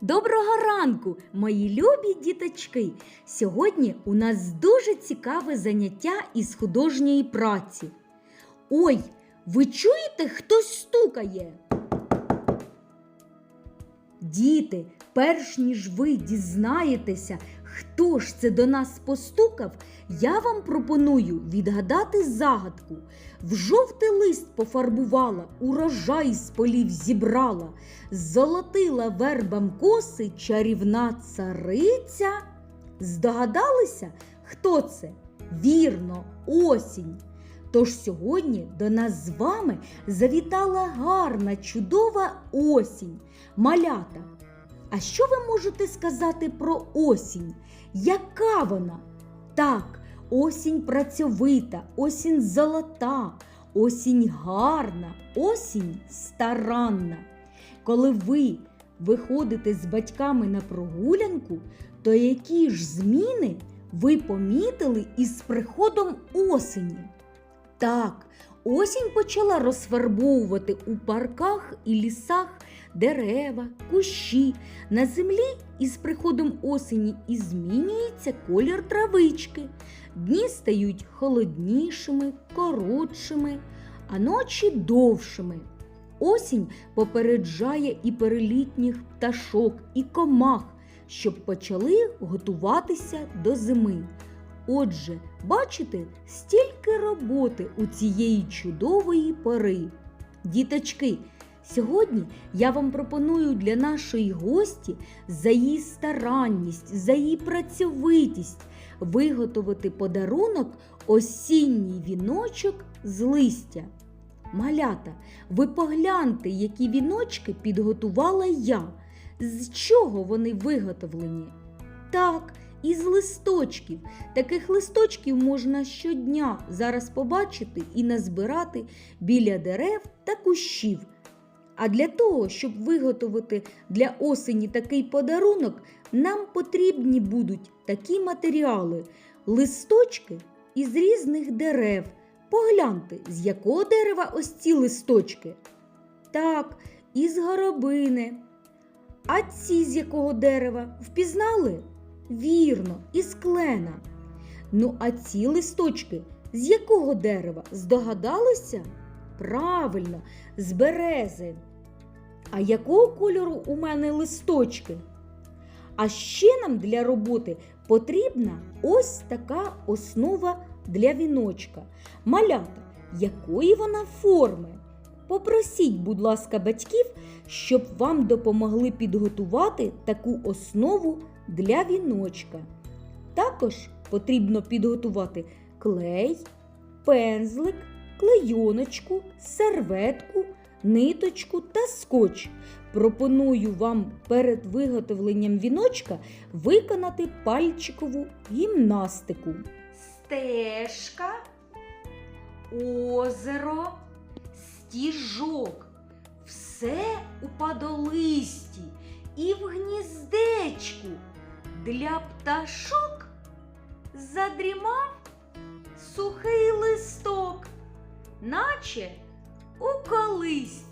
Доброго ранку, мої любі діточки! Сьогодні у нас дуже цікаве заняття із художньої праці. Ой, ви чуєте, хтось стукає? Діти, перш ніж ви дізнаєтеся, хто ж це до нас постукав, я вам пропоную відгадати загадку. В жовтий лист пофарбувала, урожай з полів зібрала, золотила вербам коси чарівна цариця. Здогадалися, хто це? Вірно, осінь. Тож сьогодні до нас з вами завітала гарна, чудова осінь, малята. А що ви можете сказати про осінь? Яка вона? Так, осінь працьовита, осінь золота, осінь гарна, осінь старанна. Коли ви виходите з батьками на прогулянку, то які ж зміни ви помітили із приходом осені? Так, осінь почала розфарбовувати у парках і лісах дерева, кущі. На землі із приходом осені і змінюється колір травички. Дні стають холоднішими, коротшими, а ночі довшими. Осінь попереджає і перелітніх пташок, і комах, щоб почали готуватися до зими. Отже, бачите, стільки роботи у цієї чудової пори. Діточки, сьогодні я вам пропоную для нашої гості за її старанність, за її працьовитість виготовити подарунок осінній віночок з листя. Малята, ви погляньте, які віночки підготувала я. З чого вони виготовлені? Так, із листочків. Таких листочків можна щодня зараз побачити і назбирати біля дерев та кущів. А для того, щоб виготовити для осені такий подарунок, нам потрібні будуть такі матеріали: листочки із різних дерев. Погляньте, з якого дерева ось ці листочки? Так, із горобини. А ці з якого дерева? Впізнали? Вірно, із клена. Ну, а ці листочки з якого дерева? Здогадалися? Правильно, з берези. А якого кольору у мене листочки? А ще нам для роботи потрібна ось така основа для віночка. Малята, якої вона форми? Попросіть, будь ласка, батьків, щоб вам допомогли підготувати таку основу для віночка. Також потрібно підготувати клей, пензлик, клейоночку, серветку, ниточку та скотч. Пропоную вам перед виготовленням віночка виконати пальчикову гімнастику. Стежка, озеро, стіжок. Все у падолисті і в гніздечку. Для пташок задрімав сухий листок, наче у колисці.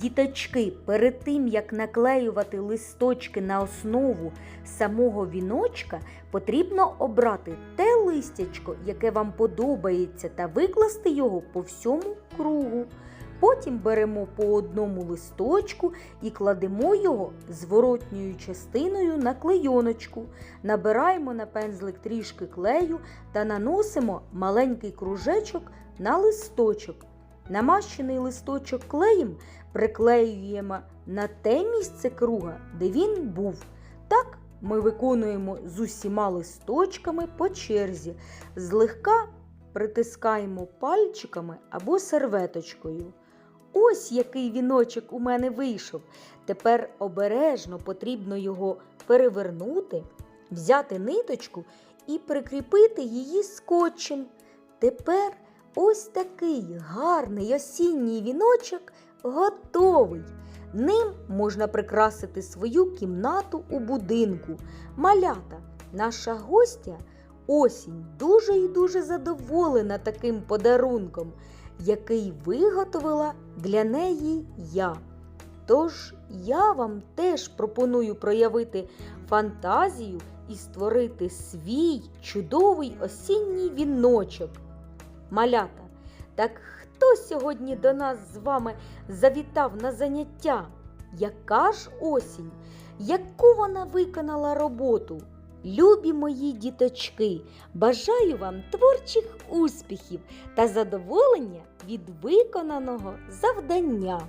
Діточки, перед тим як наклеювати листочки на основу самого віночка, потрібно обрати те листячко, яке вам подобається, та викласти його по всьому кругу. Потім беремо по одному листочку і кладемо його зворотньою частиною на клейоночку. Набираємо на пензлик трішки клею та наносимо маленький кружечок на листочок. Намащений листочок клеєм приклеюємо на те місце круга, де він був. Так ми виконуємо з усіма листочками по черзі, злегка притискаємо пальчиками або серветочкою. Ось який віночок у мене вийшов. Тепер обережно потрібно його перевернути, взяти ниточку і прикріпити її скотчем. Тепер ось такий гарний осінній віночок готовий. Ним можна прикрасити свою кімнату у будинку. Малята, наша гостя осінь дуже і дуже задоволена таким подарунком, який виготовила для неї я. Тож я вам теж пропоную проявити фантазію і створити свій чудовий осінній віночок. Малята, так хто сьогодні до нас з вами завітав на заняття? Яка ж осінь? Яку вона виконала роботу? Любі мої діточки, бажаю вам творчих успіхів та задоволення від виконаного завдання.